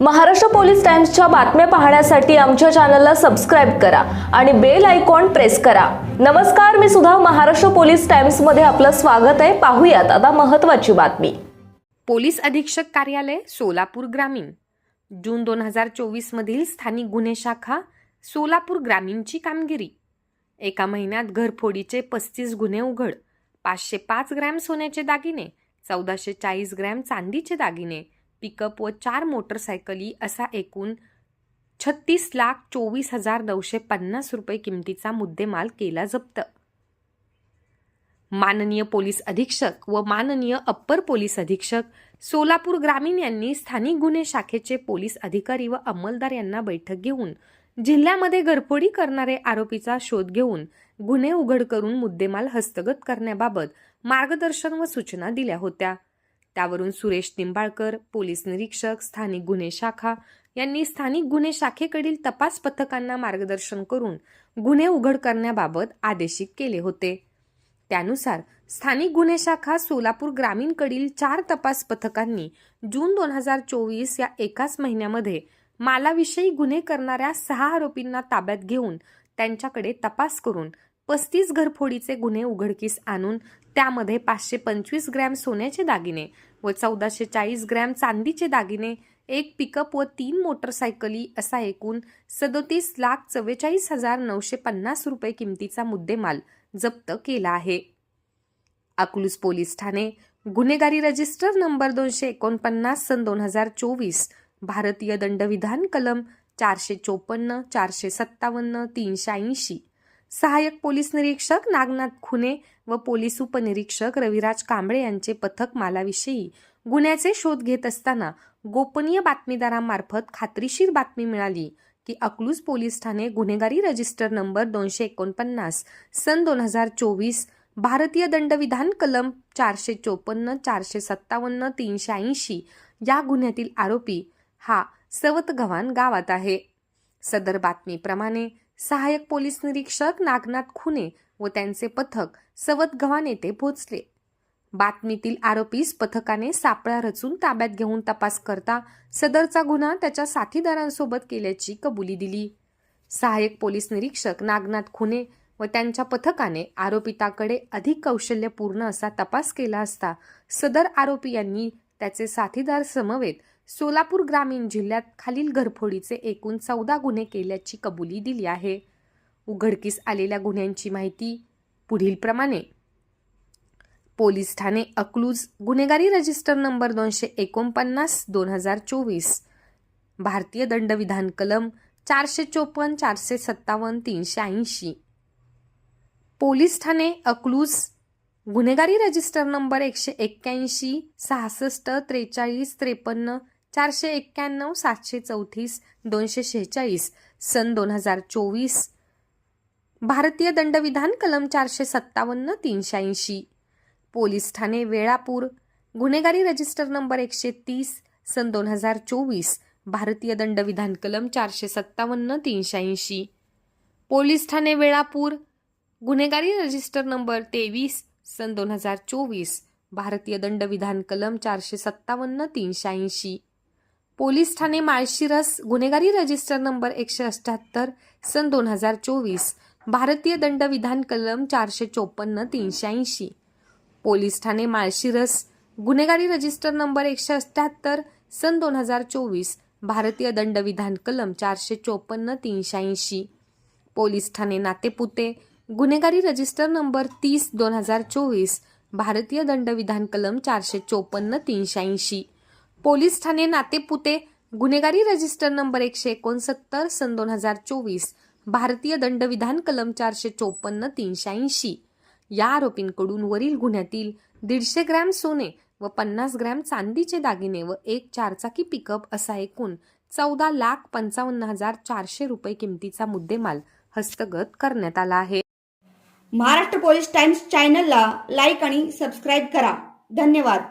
Maharashtra police टाइम्सच्या बातम्या पाहण्यासाठी आमच्या चॅनलला सबस्क्राईब करा आणि बेल आयकॉन प्रेस करा. नमस्कार मी सुद्धा महाराष्ट्र पोलीस टाइम्समध्ये आपलं स्वागत आहे. पाहूयात आता महत्वाची बातमी. पोलीस अधीक्षक कार्यालय सोलापूर ग्रामीण. जून दोन हजार चोवीसमधील स्थानिक गुन्हे शाखा सोलापूर ग्रामीणची कामगिरी. एका महिन्यात घरफोडीचे पस्तीस गुन्हे उघड पाचशे पाच ग्रॅम सोन्याचे दागिने चौदाशे चाळीस ग्रॅम चांदीचे दागिने पिकअप व चार मोटरसायकली असा एकूण छत्तीस लाख चोवीस हजार नऊशे पन्नास रुपये किमतीचा मुद्देमाल केला जप्त. माननीय पोलीस अधीक्षक व माननीय अप्पर पोलीस अधीक्षक सोलापूर ग्रामीण यांनी स्थानिक गुन्हे शाखेचे पोलीस अधिकारी व अंमलदार यांना बैठक घेऊन जिल्ह्यामध्ये घरफोडी करणारे आरोपीचा शोध घेऊन गुन्हे उघड करून मुद्देमाल हस्तगत करण्याबाबत मार्गदर्शन व सूचना दिल्या होत्या. त्यावरून सुरेश निंबाळकर पोलीस निरीक्षक स्थानिक गुन्हे शाखा यांनी स्थानिक गुन्हे शाखेकडील तपास पथकांना मार्गदर्शन करून गुन्हे उघड करण्याबाबत आदेशित केले होते. त्यानुसार स्थानिक गुन्हे शाखा सोलापूर ग्रामीणकडील चार तपास पथकांनी जून दोन हजार चोवीस या एकाच महिन्यामध्ये मालाविषयी गुन्हे करणाऱ्या सहा आरोपींना ताब्यात घेऊन त्यांच्याकडे तपास करून पस्तीस घरफोडीचे गुन्हे उघडकीस आणून त्यामध्ये पाचशे पंचवीस ग्रॅम सोन्याचे दागिने व चौदाशे चाळीस ग्रॅम चांदीचे दागिने एक पिकअप व तीन मोटरसायकली असा एकूण सदोतीस लाख चव्वेचाळीस हजार नऊशे पन्नास रुपये किमतीचा मुद्देमाल जप्त केला आहे. अकलूज पोलीस ठाणे गुन्हेगारी रजिस्टर नंबर दोनशे एकोणपन्नास सन दोन हजार चोवीस भारतीय दंडविधान कलम चारशे चोपन्न चारशे सत्तावन्न तीनशे ऐंशी सहाय्यक पोलीस निरीक्षक नागनाथ खुने व पोलीस उपनिरीक्षक रविराज कांबळे यांचे पथक मालाविषयी गुन्ह्याचे शोध घेत असताना गोपनीय बातमीदारांमार्फत खात्रीशीर बातमी मिळाली की अकलूज पोलीस ठाणे गुन्हेगारी रजिस्टर नंबर दोनशे एकोणपन्नास सन दोन हजार चोवीस भारतीय दंडविधान कलम चारशे चोपन्न चारशे सत्तावन्न तीनशे ऐंशी या गुन्ह्यातील आरोपी हा सवतगव्हाण गावात आहे. सदर बातमीप्रमाणे सहाय्यक पोलीस निरीक्षक नागनाथ खुने व त्यांचे पथक सवदगव्हाण येथे पोहोचले. बातमीतील आरोपीस पथकाने सापळा रचून ताब्यात घेऊन तपास करता सदरचा गुन्हा त्याच्या साथीदारांसोबत केल्याची कबुली दिली. सहाय्यक पोलीस निरीक्षक नागनाथ खुने व त्यांच्या पथकाने आरोपिताकडे अधिक कौशल्यपूर्ण असा तपास केला असता सदर आरोपी यांनी त्याचे साथीदार समवेत सोलापूर ग्रामीण जिल्ह्यात खालील घरफोडीचे एकूण चौदा गुन्हे केल्याची कबुली दिली आहे. उघडकीस आलेल्या गुन्ह्यांची माहिती पुढीलप्रमाणे. पोलीस ठाणे अकलूज गुन्हेगारी रजिस्टर नंबर दोनशे एकोणपन्नास दोन हजार चोवीस. भारतीय दंडविधान कलम चारशे चोपन्न चारशे सत्तावन्न तीनशे ऐंशी. पोलीस ठाणे अकलूज गुन्हेगारी रजिस्टर नंबर एकशे एक्क्याऐंशी सहासष्ट त्रेचाळीस त्रेपन्न चारशे एक्क्याण्णव सातशे चौतीस दोनशे शेहेचाळीस सन दोन हजार चोवीस. भारतीय दंडविधान कलम चारशे सत्तावन्न तीनशे ऐंशी. पोलीस ठाणे वेळापूर. गुन्हेगारी रजिस्टर नंबर एकशे तीस सन दोन हजार चोवीस. भारतीय दंडविधान कलम चारशे सत्तावन्न तीनशे ऐंशी. पोलीस ठाणे वेळापूर. गुन्हेगारी रजिस्टर नंबर तेवीस सन दोन हजार चोवीस. भारतीय दंडविधान कलम चारशे सत्तावन्न तीनशे ऐंशी. पोलीस ठाणे माळशिरस गुन्हेगारी रजिस्टर नंबर एकशे अठ्ठ्याहत्तर सन दोन हजार चोवीस भारतीय दंडविधान कलम चारशे चोपन्न तीनशे ऐंशी. पोलीस ठाणे माळशिरस गुन्हेगारी रजिस्टर नंबर एकशे अठ्ठ्याहत्तर सन दोन हजार चोवीस भारतीय दंडविधान कलम चारशे चोपन्न तीनशे ऐंशी. पोलीस ठाणे नातेपुते गुन्हेगारी रजिस्टर नंबर तीस दोन हजार चोवीस भारतीय दंडविधान कलम चारशे चोपन्न तीनशे ऐंशी. पोलीस ठाणे नातेपुते गुन्हेगारी रजिस्टर नंबर एकशे एकोणसत्तर सन दोन हजार चोवीस भारतीय दंडविधान कलम चारशे चोपन्न तीनशे ऐंशी. या आरोपींकडून वरील गुन्ह्यातील दीडशे ग्रॅम सोने व पन्नास ग्रॅम चांदीचे दागिने व एक चारचाकी पिकअप असा एकूण चौदा लाख पंचावन्न हजार चारशे रुपये किमतीचा मुद्देमाल हस्तगत करण्यात आला आहे. महाराष्ट्र पोलीस टाइम्स चॅनलला लाईक आणि सबस्क्राईब करा. धन्यवाद.